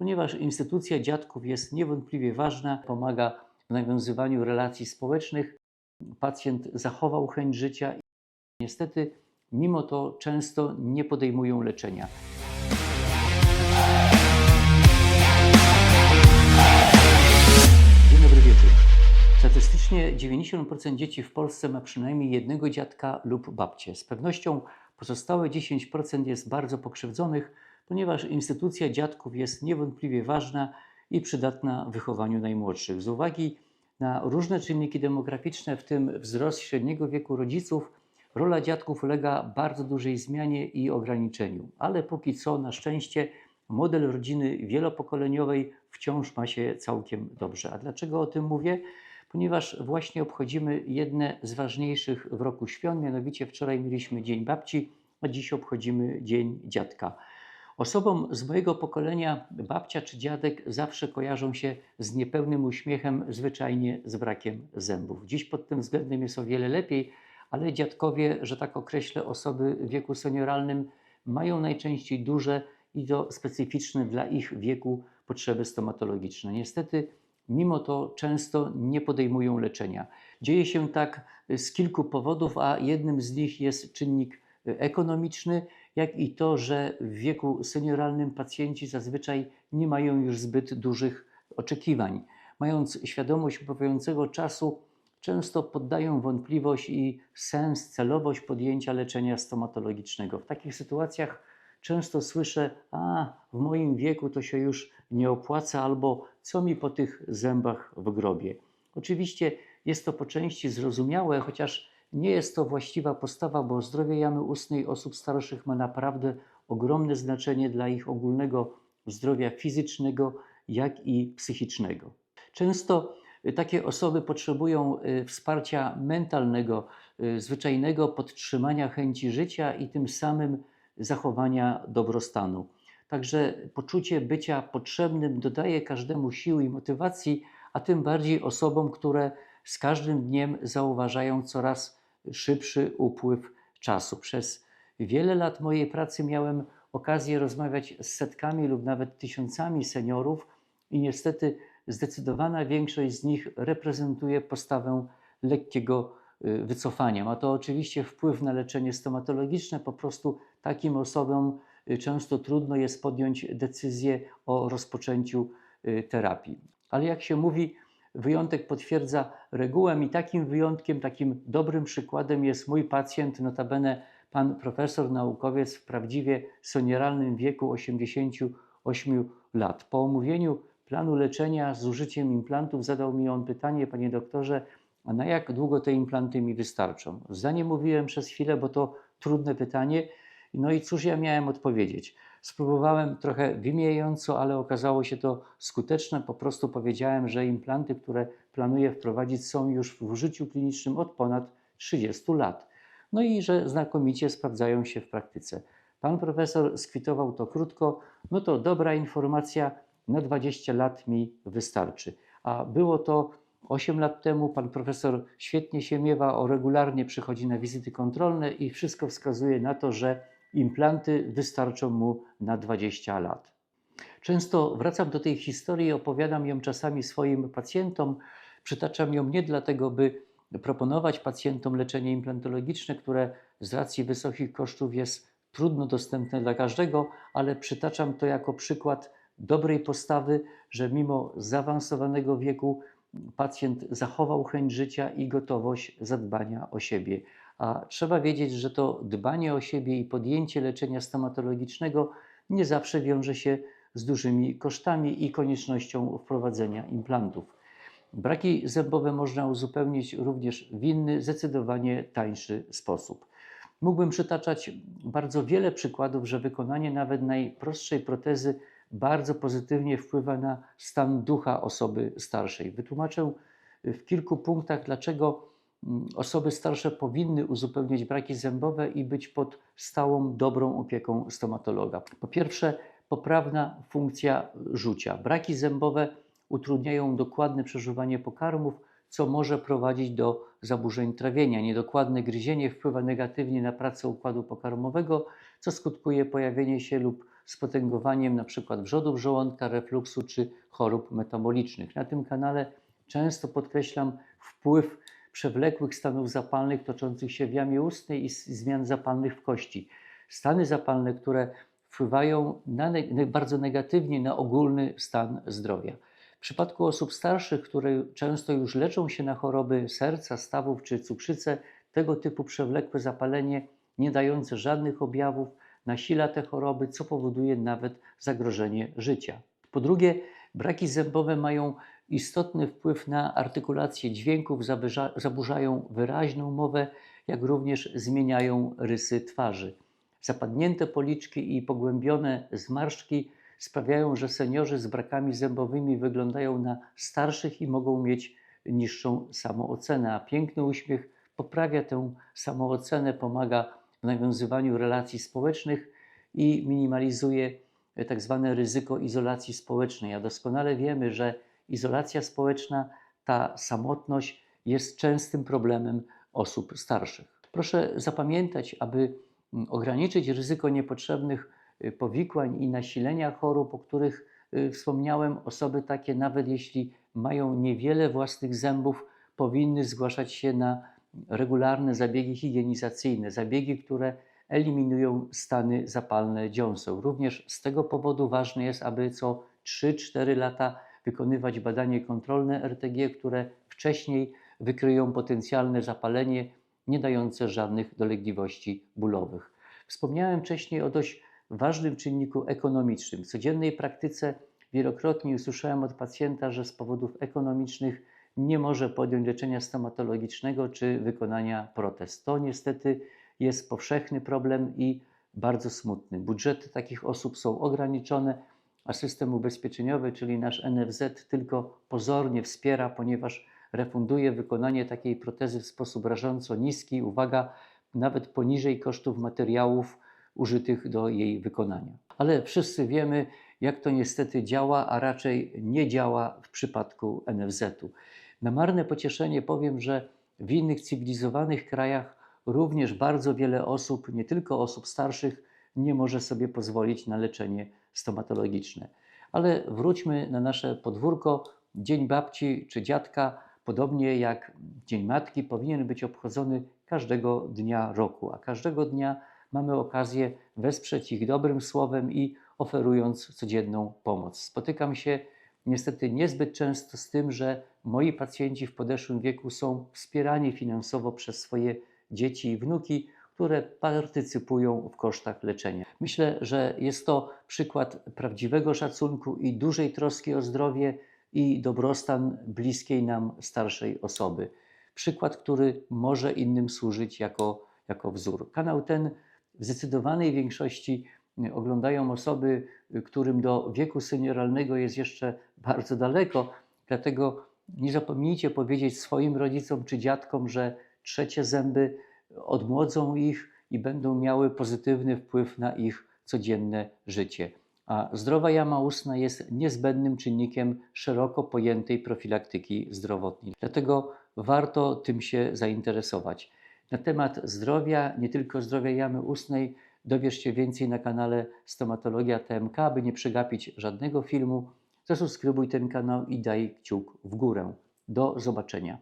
ponieważ instytucja dziadków jest niewątpliwie ważna, pomaga w nawiązywaniu relacji społecznych. Pacjent zachował chęć życia i niestety, mimo to często nie podejmują leczenia. Dzień dobry wieczór. Statystycznie 90% dzieci w Polsce ma przynajmniej jednego dziadka lub babcię. Z pewnością pozostałe 10% jest bardzo pokrzywdzonych, ponieważ instytucja dziadków jest niewątpliwie ważna i przydatna w wychowaniu najmłodszych. Z uwagi na różne czynniki demograficzne, w tym wzrost średniego wieku rodziców, rola dziadków ulega bardzo dużej zmianie i ograniczeniu. Ale póki co, na szczęście, model rodziny wielopokoleniowej wciąż ma się całkiem dobrze. A dlaczego o tym mówię? Ponieważ właśnie obchodzimy jedne z ważniejszych w roku świąt, mianowicie wczoraj mieliśmy Dzień Babci, a dziś obchodzimy Dzień Dziadka. Osobom z mojego pokolenia babcia czy dziadek zawsze kojarzą się z niepełnym uśmiechem, zwyczajnie z brakiem zębów. Dziś pod tym względem jest o wiele lepiej, ale dziadkowie, że tak określę, osoby w wieku senioralnym mają najczęściej duże i to specyficzne dla ich wieku potrzeby stomatologiczne. Niestety, mimo to często nie podejmują leczenia. Dzieje się tak z kilku powodów, a jednym z nich jest czynnik ekonomiczny, jak i to, że w wieku senioralnym pacjenci zazwyczaj nie mają już zbyt dużych oczekiwań. Mając świadomość upływającego czasu, często poddają wątpliwość i sens, celowość podjęcia leczenia stomatologicznego. W takich sytuacjach często słyszę: A, w moim wieku to się już nie opłaca, albo co mi po tych zębach w grobie. Oczywiście jest to po części zrozumiałe, chociaż nie jest to właściwa postawa, bo zdrowie jamy ustnej osób starszych ma naprawdę ogromne znaczenie dla ich ogólnego zdrowia fizycznego, jak i psychicznego. Często takie osoby potrzebują y, wsparcia mentalnego, y, zwyczajnego podtrzymania chęci życia i tym samym zachowania dobrostanu. Także poczucie bycia potrzebnym dodaje każdemu siły i motywacji, a tym bardziej osobom, które z każdym dniem zauważają coraz szybszy upływ czasu. Przez wiele lat mojej pracy miałem okazję rozmawiać z setkami lub nawet tysiącami seniorów i niestety zdecydowana większość z nich reprezentuje postawę lekkiego y, wycofania. Ma to oczywiście wpływ na leczenie stomatologiczne, po prostu takim osobom y, często trudno jest podjąć decyzję o rozpoczęciu y, terapii. Ale jak się mówi, wyjątek potwierdza regułę i takim wyjątkiem, takim dobrym przykładem jest mój pacjent, notabene pan profesor, naukowiec w prawdziwie senioralnym wieku 88 lat. Po omówieniu planu leczenia z użyciem implantów zadał mi on pytanie, panie doktorze, a na jak długo te implanty mi wystarczą? Zdanie mówiłem przez chwilę, bo to trudne pytanie. No i cóż ja miałem odpowiedzieć? Spróbowałem trochę wymijająco, ale okazało się to skuteczne. Po prostu powiedziałem, że implanty, które planuję wprowadzić, są już w użyciu klinicznym od ponad 30 lat. No i że znakomicie sprawdzają się w praktyce. Pan profesor skwitował to krótko. No to dobra informacja, na 20 lat mi wystarczy. A było to 8 lat temu. Pan profesor świetnie się miewa, o regularnie przychodzi na wizyty kontrolne i wszystko wskazuje na to, że implanty wystarczą mu na 20 lat. Często wracam do tej historii i opowiadam ją czasami swoim pacjentom. Przytaczam ją nie dlatego, by proponować pacjentom leczenie implantologiczne, które z racji wysokich kosztów jest trudno dostępne dla każdego, ale przytaczam to jako przykład dobrej postawy, że mimo zaawansowanego wieku pacjent zachował chęć życia i gotowość zadbania o siebie. A trzeba wiedzieć, że to dbanie o siebie i podjęcie leczenia stomatologicznego nie zawsze wiąże się z dużymi kosztami i koniecznością wprowadzenia implantów. Braki zębowe można uzupełnić również w inny, zdecydowanie tańszy sposób. Mógłbym przytaczać bardzo wiele przykładów, że wykonanie nawet najprostszej protezy bardzo pozytywnie wpływa na stan ducha osoby starszej. Wytłumaczę w kilku punktach, dlaczego osoby starsze powinny uzupełniać braki zębowe i być pod stałą, dobrą opieką stomatologa. Po pierwsze, poprawna funkcja żucia. Braki zębowe utrudniają dokładne przeżuwanie pokarmów, co może prowadzić do zaburzeń trawienia. Niedokładne gryzienie wpływa negatywnie na pracę układu pokarmowego, co skutkuje pojawieniem się lub z potęgowaniem np. wrzodów żołądka, refluksu czy chorób metabolicznych. Na tym kanale często podkreślam wpływ przewlekłych stanów zapalnych toczących się w jamie ustnej i zmian zapalnych w kości. Stany zapalne, które wpływają na ne- bardzo negatywnie na ogólny stan zdrowia. W przypadku osób starszych, które często już leczą się na choroby serca, stawów czy cukrzycę, tego typu przewlekłe zapalenie, nie dające żadnych objawów, nasila te choroby, co powoduje nawet zagrożenie życia. Po drugie, braki zębowe mają istotny wpływ na artykulację dźwięków, zaburzają wyraźną mowę, jak również zmieniają rysy twarzy. Zapadnięte policzki i pogłębione zmarszczki sprawiają, że seniorzy z brakami zębowymi wyglądają na starszych i mogą mieć niższą samoocenę, a piękny uśmiech poprawia tę samoocenę, pomaga w nawiązywaniu relacji społecznych i minimalizuje tak zwane ryzyko izolacji społecznej. A doskonale wiemy, że izolacja społeczna, ta samotność jest częstym problemem osób starszych. Proszę zapamiętać, aby mm, ograniczyć ryzyko niepotrzebnych y, powikłań i nasilenia chorób, o których y, wspomniałem, osoby takie, nawet jeśli mają niewiele własnych zębów, powinny zgłaszać się na regularne zabiegi higienizacyjne, zabiegi, które eliminują stany zapalne dziąseł. Również z tego powodu ważne jest, aby co 3-4 lata wykonywać badanie kontrolne RTG, które wcześniej wykryją potencjalne zapalenie nie dające żadnych dolegliwości bólowych. Wspomniałem wcześniej o dość ważnym czynniku ekonomicznym. W codziennej praktyce wielokrotnie usłyszałem od pacjenta, że z powodów ekonomicznych nie może podjąć leczenia stomatologicznego czy wykonania protez. To niestety jest powszechny problem i bardzo smutny. Budżety takich osób są ograniczone, a system ubezpieczeniowy, czyli nasz NFZ, tylko pozornie wspiera, ponieważ refunduje wykonanie takiej protezy w sposób rażąco niski, uwaga, nawet poniżej kosztów materiałów użytych do jej wykonania. Ale wszyscy wiemy, jak to niestety działa, a raczej nie działa w przypadku NFZ-u. Na marne pocieszenie powiem, że w innych cywilizowanych krajach również bardzo wiele osób, nie tylko osób starszych, nie może sobie pozwolić na leczenie stomatologiczne. Ale wróćmy na nasze podwórko. Dzień babci czy dziadka, podobnie jak Dzień Matki, powinien być obchodzony każdego dnia roku, a każdego dnia mamy okazję wesprzeć ich dobrym słowem i oferując codzienną pomoc. Spotykam się niestety niezbyt często z tym, że moi pacjenci w podeszłym wieku są wspierani finansowo przez swoje dzieci i wnuki, które partycypują w kosztach leczenia. Myślę, że jest to przykład prawdziwego szacunku i dużej troski o zdrowie i dobrostan bliskiej nam starszej osoby. Przykład, który może innym służyć jako, jako wzór. Kanał ten w zdecydowanej większości oglądają osoby, którym do wieku senioralnego jest jeszcze bardzo daleko, dlatego nie zapomnijcie powiedzieć swoim rodzicom czy dziadkom, że trzecie zęby odmłodzą ich i będą miały pozytywny wpływ na ich codzienne życie. A zdrowa jama ustna jest niezbędnym czynnikiem szeroko pojętej profilaktyki zdrowotnej. Dlatego warto tym się zainteresować. Na temat zdrowia, nie tylko zdrowia jamy ustnej, dowiesz się więcej na kanale Stomatologia TMK. By nie przegapić żadnego filmu, zasubskrybuj ten kanał i daj kciuk w górę. Do zobaczenia.